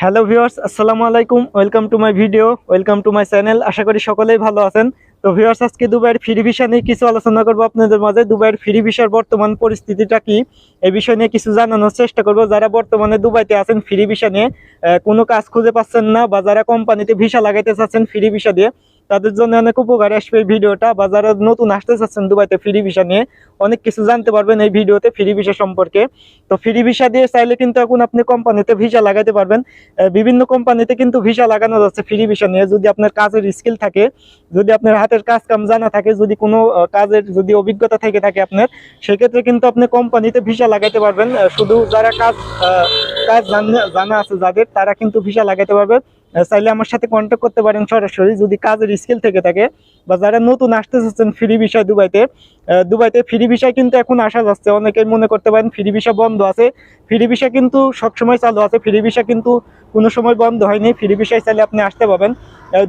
Hello viewers, আসসালামু আলাইকুম, welcome to my video, welcome to my channel, আশা করি সকলেই ভালো আছেন। তো ভিউয়ার্স, আজকে দুবাইয়ের ফ্রি ভিসা নিয়ে কিছু আলোচনা করব আপনাদের মাঝে। দুবাইয়ের ফ্রি ভিসার বর্তমান পরিস্থিতিটা কি, এই বিষয় নিয়ে কিছু জানানোর চেষ্টা করব। যারা বর্তমানে দুবাইতে আছেন, ফ্রি ভিসা নিয়ে কোনো কাজ খুঁজে পাচ্ছেন না বা যারা কোম্পানিতে ভিসা লাগাইতে চাচ্ছেন ফ্রি ভিসা দিয়ে তাদের জন্য অনেক উপকারে আসবে এই ভিডিওটা বা যারা নতুন আসতে চাচ্ছেন দুবাইতে ফ্রি ভিসা নিয়ে অনেক কিছু জানতে পারবেন এই ভিডিওতে ফ্রি ভিসা সম্পর্কে। তো ফ্রি ভিসা দিয়ে চাইলে কিন্তু এখন আপনি কোম্পানিতে ভিসা লাগাইতে পারবেন। বিভিন্ন কোম্পানিতে কিন্তু ভিসা লাগানো যাচ্ছে ফ্রি ভিসা নিয়ে। যদি আপনার কাজের স্কিল থাকে যদি আপনার হাতের কাজ কাম জানা থাকে যদি কোনো কাজের যদি অভিজ্ঞতা থেকে থাকে আপনার সেক্ষেত্রে কিন্তু আপনি কোম্পানিতে ভিসা লাগাইতে পারবেন। শুধু যারা কাজ কাজ জানা- আছে যাদের তারা কিন্তু ভিসা লাগাইতে পারবে। আহ, চাইলে আমার সাথে কন্ট্যাক্ট করতে পারেন সরাসরি। যদি কাজের স্কিল থেকে থাকে বা যারা নতুন আসতে চাচ্ছেন ফ্রি ভিসা দুবাইতে দুবাইতে ফ্রি ভিসায় কিন্তু এখন আসা যাচ্ছে। অনেকেই মনে করতে পারেন ফ্রি ভিসা বন্ধ আছে। ফ্রি ভিসা কিন্তু সবসময় চালু আছে। ফ্রি ভিসা কিন্তু কোনো সময় বন্ধ হয়নি। ফ্রি ভিসায় চাইলে আপনি আসতে পাবেন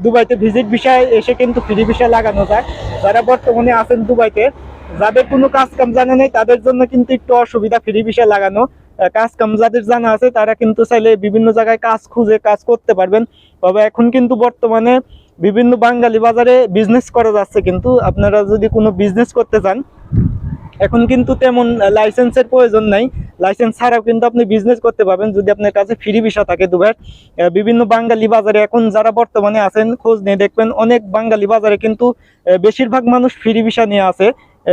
দুবাইতে ভিজিট ভিসায় এসে কিন্তু ফ্রি ভিসা লাগানো যায়। যারা বর্তমানে আছেন দুবাইতে, যাদের কোনো কাজ কাম জানা নেই, তাদের জন্য কিন্তু একটু অসুবিধা ফ্রি ভিসা লাগানো। কাজ কাম যাদের জানা আছে, তারা কিন্তু চাইলে বিভিন্ন জায়গায় কাজ খুঁজে কাজ করতে পারবেন। তবে এখন কিন্তু বর্তমানে বিভিন্ন বাঙালি বাজারে বিজনেস করা যাচ্ছে কিন্তু। আপনারা যদি কোনো বিজনেস করতে চান, এখন কিন্তু তেমন লাইসেন্সের প্রয়োজন নাই। লাইসেন্স ছাড়াও কিন্তু আপনি বিজনেস করতে পারবেন। যদি আপনার কাছে ফ্রি ভিসা থাকে দুবার বিভিন্ন বাঙালি বাজারে এখন যারা বর্তমানে আছেন, খোঁজ নিয়ে দেখবেন অনেক বাঙালি বাজারে কিন্তু বেশিরভাগ মানুষ ফ্রি ভিসা নিয়ে আছে।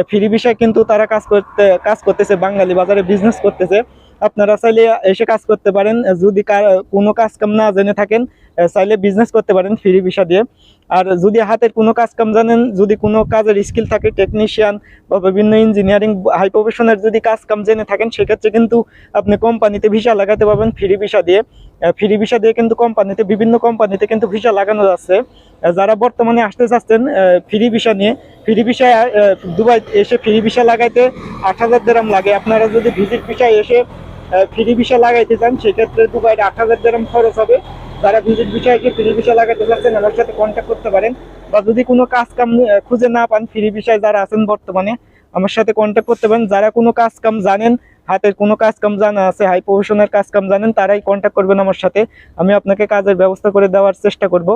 ফ্রি ভিসায় কিন্তু তারা কাজ করতে, কাজ করতেছে, বাঙালি বাজারে বিজনেস করতেছে। আপনারা চাইলে এসে কাজ করতে পারেন। যদি কোনো কাজ কাম না জেনে থাকেন চাইলে বিজনেস করতে পারেন ফ্রি ভিসা দিয়ে। আর যদি হাতের কোনো কাজ কাম জানেন, যদি কোনো কাজের স্কিল থাকে টেকনিশিয়ান বা বিভিন্ন ইঞ্জিনিয়ারিং হাই প্রফেশনের যদি কাজ কাম জেনে থাকেন, সেক্ষেত্রে কিন্তু আপনি কোম্পানিতে ভিসা লাগাতে পারবেন ফ্রি ভিসা দিয়ে। ফ্রি ভিসা দিয়ে কিন্তু কোম্পানিতে বিভিন্ন কোম্পানিতে কিন্তু ভিসা লাগানো যাচ্ছে যারা বর্তমানে আসতে চাচ্ছেন ফ্রি ভিসা নিয়ে ফ্রি ভিসা দুবাই এসে ফ্রি ভিসা লাগাইতে আট হাজার দেরাম লাগে। আপনারা যদি ভিজিট ভিসায় এসে ফ্রি ভিসা লাগাইতে চান, সেক্ষেত্রে দুবাইয়ের আট হাজার দেরাম খরচ হবে। যারা ভিজিট কি ফ্রি বিষয় লাগাতে চাচ্ছেন আমার সাথে কন্ট্যাক্ট করতে পারেন। বা যদি কোনো কাজ কাম খুঁজে না পান, ফ্রি বিষয় যারা আছেন বর্তমানে, আমার সাথে কন্ট্যাক্ট করতে পারেন। যারা কোনো কাজ কাম জানেন, হাতের কোনো কাজ কাম জানা আছে হাই প্রফেশনের কাজ কাম জানেন, তারাই কন্ট্যাক্ট করবেন আমার সাথে। আমি আপনাকে কাজের ব্যবস্থা করে দেওয়ার চেষ্টা করব।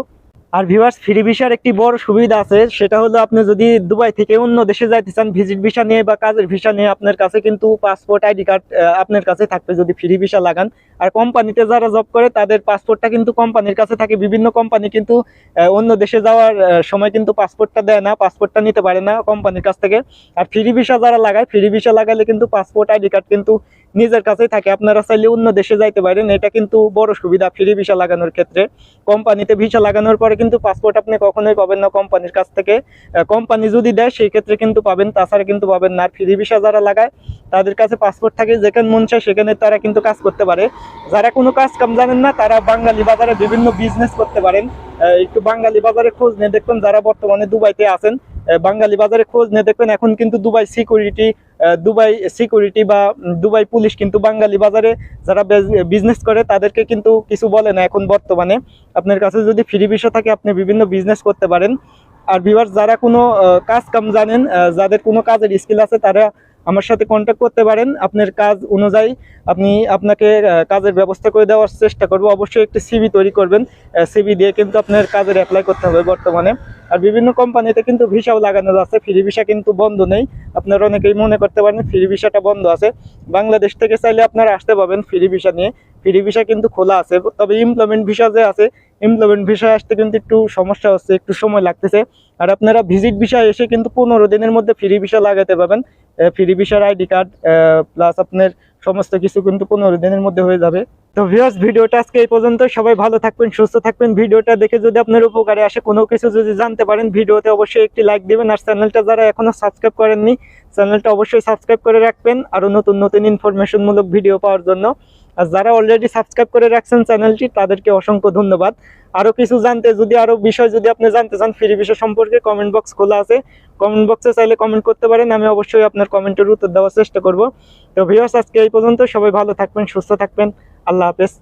আর ভিউয়ার্স ফ্রি ভিসার একটি বড় সুবিধা আছে, সেটা হলো আপনি যদি দুবাই থেকে অন্য দেশে যাইতে চান ভিজিট ভিসা নিয়ে বা কাজের ভিসা নিয়ে, আপনার কাছে কিন্তু পাসপোর্ট আইডি কার্ড আপনার কাছে থাকবে যদি ফ্রি ভিসা লাগান। আর কোম্পানিতে যারা জব করে, তাদের পাসপোর্টটা কিন্তু কোম্পানির কাছে থাকে। বিভিন্ন কোম্পানি কিন্তু অন্য দেশে যাওয়ার সময় কিন্তু পাসপোর্টটা দেয় না পাসপোর্টটা নিতে পারে না কোম্পানির কাছ থেকে। আর ফ্রি ভিসা যারা লাগায় ফ্রি ভিসা লাগালে কিন্তু পাসপোর্ট আইডি কার্ড কিন্তু নিজের কাছেই থাকে। আপনারা চাইলে অন্য দেশে যাইতে পারেন। এটা কিন্তু বড় সুবিধা ফ্রি ভিসা লাগানোর ক্ষেত্রে। কোম্পানিতে ভিসা লাগানোর পরে কিন্তু পাসপোর্ট আপনি কখনোই পাবেন না কোম্পানির কাছ থেকে। কোম্পানি যদি দেয়, সেই ক্ষেত্রে কিন্তু পাবেন, তাছাড়া কিন্তু পাবেন না। ফ্রি ভিসা যারা লাগায়, তাদের কাছে পাসপোর্ট থাকে, যেখানে মন চায় সেখানে তারা কিন্তু কাজ করতে পারে। যারা কোনো কাজ কাম জানেন না, তারা বাঙালি বাজারে বিভিন্ন বিজনেস করতে পারেন। একটু বাঙালি বাজারে খোঁজ নিয়ে দেখবেন, যারা বর্তমানে দুবাইতে আছেন বাঙালি বাজারে খোঁজ নিয়ে দেখবেন, এখন কিন্তু দুবাই সিকিউরিটি দুবাই সিকিউরিটি বা দুবাই পুলিশ কিন্তু বাঙালি বাজারে যারা বিজনেস করে, তাদেরকে কিন্তু কিছু বলে না এখন বর্তমানে। আপনার কাছে যদি ফ্রি ভিসা থাকে, আপনি বিভিন্ন বিজনেস করতে পারেন। আর বিভার যারা কোনো কাজ কাম জানেন যাদের কোনো কাজের স্কিল আছে, তারা আমার সাথে কন্ট্যাক্ট করতে পারেন। আপনার কাজ অনুযায়ী আপনি আপনাকে কাজের ব্যবস্থা করে দেওয়ার চেষ্টা করব। অবশ্যই একটি সিভি তৈরি করবেন। সিভি দিয়ে কিন্তু আপনার কাজের অ্যাপ্লাই করতে হবে বর্তমানে। আর বিভিন্ন কোম্পানিতে কিন্তু ভিসাও লাগানো যাচ্ছে ফ্রি ভিসা কিন্তু বন্ধ নেই। আপনারা অনেকেই মনে করতে পারেন ফ্রি ভিসাটা বন্ধ আছে। বাংলাদেশ থেকে চাইলে আপনারা আসতে পাবেন ফ্রি ভিসা নিয়ে। ফ্রি ভিসা কিন্তু খোলা আছে। তবে এমপ্লয়মেন্ট ভিসা যে আছে এমপ্লয়মেন্ট ভিসা আসতে কিন্তু একটু সমস্যা হচ্ছে, একটু সময় লাগতেছে। আর আপনারা ভিজিট ভিসা এসে কিন্তু পনেরো দিনের মধ্যে ফ্রি ভিসা লাগাতে পাবেন ফ্রি ভিসার আইডি কার্ড প্লাস আপনার সমস্ত কিছু কিন্তু পনেরো দিনের মধ্যে হয়ে যাবে। তো ভিউয়ার্স ভিডিওটা আজকে এই পর্যন্ত। সবাই ভালো থাকবেন, সুস্থ থাকবেন। ভিডিওটা দেখে যদি আপনার উপকারে আসে, কোনো কিছু যদি জানতে পারেন, ভিডিওতে অবশ্যই একটি লাইক দেবেন। আর চ্যানেলটা যারা এখনও সাবস্ক্রাইব করেননি চ্যানেলটা অবশ্যই সাবস্ক্রাইব করে রাখবেন। আরও নতুন নতুন ইনফরমেশনমূলক ভিডিও পাওয়ার জন্য। আর যারা অলরেডি সাবস্ক্রাইব করে রাখছেন চ্যানেলটি তাদেরকে অসংখ্য ধন্যবাদ। আরও কিছু জানতে, যদি আরও বিষয় যদি আপনি জানতে চান ফ্রি বিষয় সম্পর্কে কমেন্ট বক্স খোলা আছে। কমেন্ট বক্সে চাইলে কমেন্ট করতে পারেন, আমি অবশ্যই আপনার কমেন্টের উত্তর দেওয়ার চেষ্টা করব। তো ভিওস আজকে এই পর্যন্ত। সবাই ভালো থাকবেন, সুস্থ থাকবেন। আল্লাহ হাফেজ।